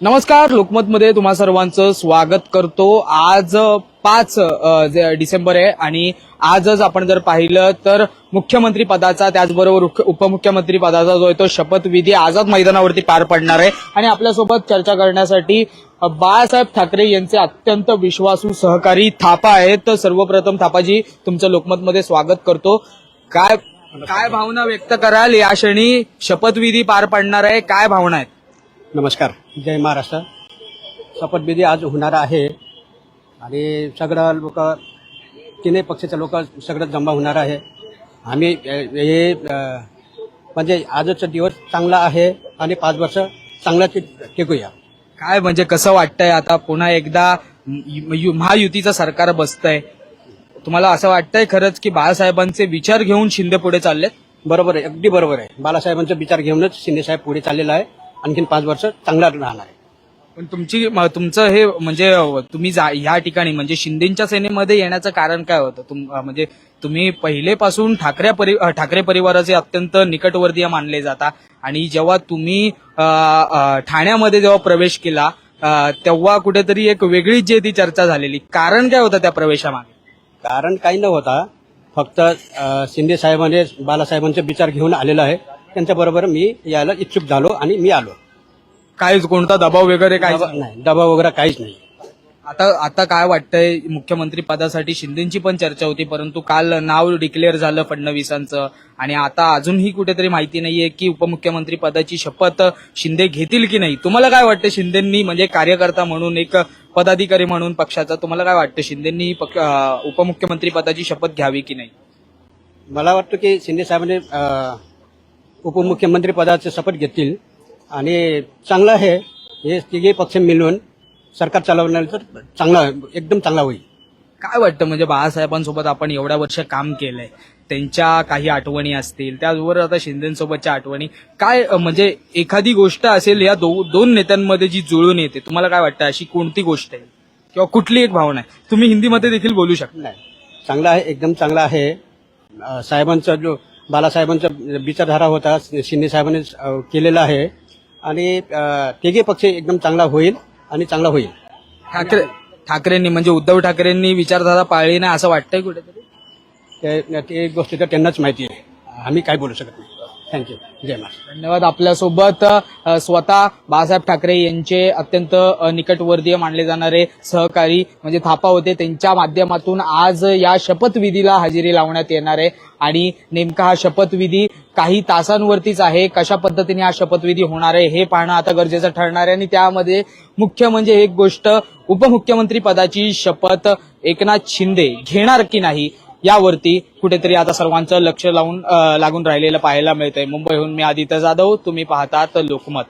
नमस्कार लोकमतमध्ये तुम्हा सर्वांचं स्वागत करतो. आज पाच डिसेंबर आहे आणि आजच आपण जर पाहिलं तर मुख्यमंत्री पदाचा त्याचबरोबर उपमुख्यमंत्री पदाचा जो आहे तो शपथविधी आझाद मैदानावरती पार पडणार आहे. आणि आपल्यासोबत चर्चा करण्यासाठी बाळासाहेब ठाकरे यांचे अत्यंत विश्वासू सहकारी थापा आहेत. तर सर्वप्रथम थापाजी तुमचं लोकमतमध्ये स्वागत करतो. काय काय भावना व्यक्त कराल? या क्षणी शपथविधी पार पडणार आहे. काय भावना आहेत? नमस्कार. जय महाराष्ट्र. शपथविधी आज होणार आहे आणि सगळं लोक तिन्ही पक्षाचे लोक सगळं जमा होणार आहे. आम्ही हे म्हणजे आजचा दिवस चांगला आहे आणि पाच वर्ष चांगला टिक- टिकूया. काय म्हणजे कसं वाटतंय आता पुन्हा एकदा महायुतीचं सरकार बसतंय? तुम्हाला असं वाटतंय खरंच की बाळासाहेबांचे विचार घेऊन शिंदे पुढे चाललेत? बरोबर आहे. अगदी बरोबर आहे. बाळासाहेबांचा विचार घेऊनच शिंदेसाहेब पुढे चाललेला आहे. आणखीन पाच वर्ष चांगला राहणार आहे. पण तुमची म- तुमचं हे म्हणजे तुम्ही जा- ह्या ठिकाणी म्हणजे शिंदेच्या सेनेमध्ये येण्याचं कारण काय होतं? तुम म्हणजे तुम्ही पहिलेपासून ठाकरे परि अ, ठाकरे परिवाराचे अत्यंत निकटवर्तीय मानले जाता. आणि जेव्हा तुम्ही अ, अ, ठाण्यामध्ये जेव्हा प्रवेश केला अ, तेव्हा कुठेतरी एक वेगळीच जी ती चर्चा झालेली. कारण काय होतं त्या प्रवेशामागे? कारण काही न होता फक्त अ, शिंदे साहेबांनी बालासाहेबांचा विचार घेऊन आलेला आहे. त्यांच्याबरोबर मी यायला इच्छुक झालो आणि मी आलो. काय कोणता दबाव वगैरे काय नाही? दबाव वगैरे काहीच नाही. आता आता काय वाटतंय मुख्यमंत्री पदासाठी शिंदेची पण चर्चा होती परंतु काल नाव डिक्लेअर झालं फडणवीसांचं. आणि आता अजूनही कुठेतरी माहिती नाहीये की उपमुख्यमंत्री पदाची शपथ शिंदे घेतील की नाही. तुम्हाला काय वाटतं शिंदेंनी म्हणजे कार्यकर्ता म्हणून एक पदाधिकारी म्हणून पक्षाचा तुम्हाला काय वाटतं शिंदेंनी अं, उपमुख्यमंत्री पदाची शपथ घ्यावी की नाही? मला वाटतं की शिंदे साहेबांनी अ, उपमुख्यमंत्री पदाचे शपथ घेतील. आणि चांगलं आहे. हे तिघे पक्ष मिळून सरकार चालवणार तर चांगला एकदम चांगला होईल. काय वाटतं? म्हणजे बाळासाहेबांसोबत आपण एवढ्या वर्ष काम केलंय. त्यांच्या काही आठवणी असतील. त्याचबरोबर आता शिंदेसोबतच्या आठवणी. काय म्हणजे एखादी गोष्ट असेल या दो, दोन नेत्यांमध्ये जी जुळून येते तुम्हाला काय वाटतं? अशी कोणती गोष्ट आहे? किंवा कुठली एक भावना आहे? तुम्ही हिंदीमध्ये देखील बोलू शकता. नाही. चांगला आहे एकदम चांगला आहे. अ, साहेबांचा जो बालासाहेबांचा विचारधारा होता शिंदे साहेबांनी केलेला आहे. आणि तिघे पक्ष एकदम चांगला होईल आणि चांगला होईल. ठाकरे ठाकरेंनी म्हणजे उद्धव ठाकरेंनी विचारधारा पाळली नाही असं वाटतंय कुठेतरी? ते ते गोष्टी तर त्यांनाच माहिती आहे. आम्ही काय बोलू शकत नाही. थँक्यू जय महाराष्ट्र धन्यवाद आपल्यासोबत. स्वतः बाळासाहेब ठाकरे यांचे अत्यंत अ, निकटवर्तीय मानले जाणारे सहकारी म्हणजे थापा होते. त्यांच्या माध्यमातून आज या शपथविधीला हजेरी लावण्यात येणार आहे. आणि नेमका हा शपथविधी काही तासांवरतीच आहे. कशा पद्धतीने हा शपथविधी होणार आहे हे पाहणं आता गरजेचं ठरणार आहे. आणि त्यामध्ये मुख्य म्हणजे एक गोष्ट उपमुख्यमंत्री पदाची शपथ एकनाथ शिंदे घेणार की नाही यावरती कुठेतरी आता सर्वांचं लक्ष लावून लागून राहिलेलं पाहायला मिळतंय. मुंबईहून मी आदित्य जाधव तुम्ही पाहतात लोकमत.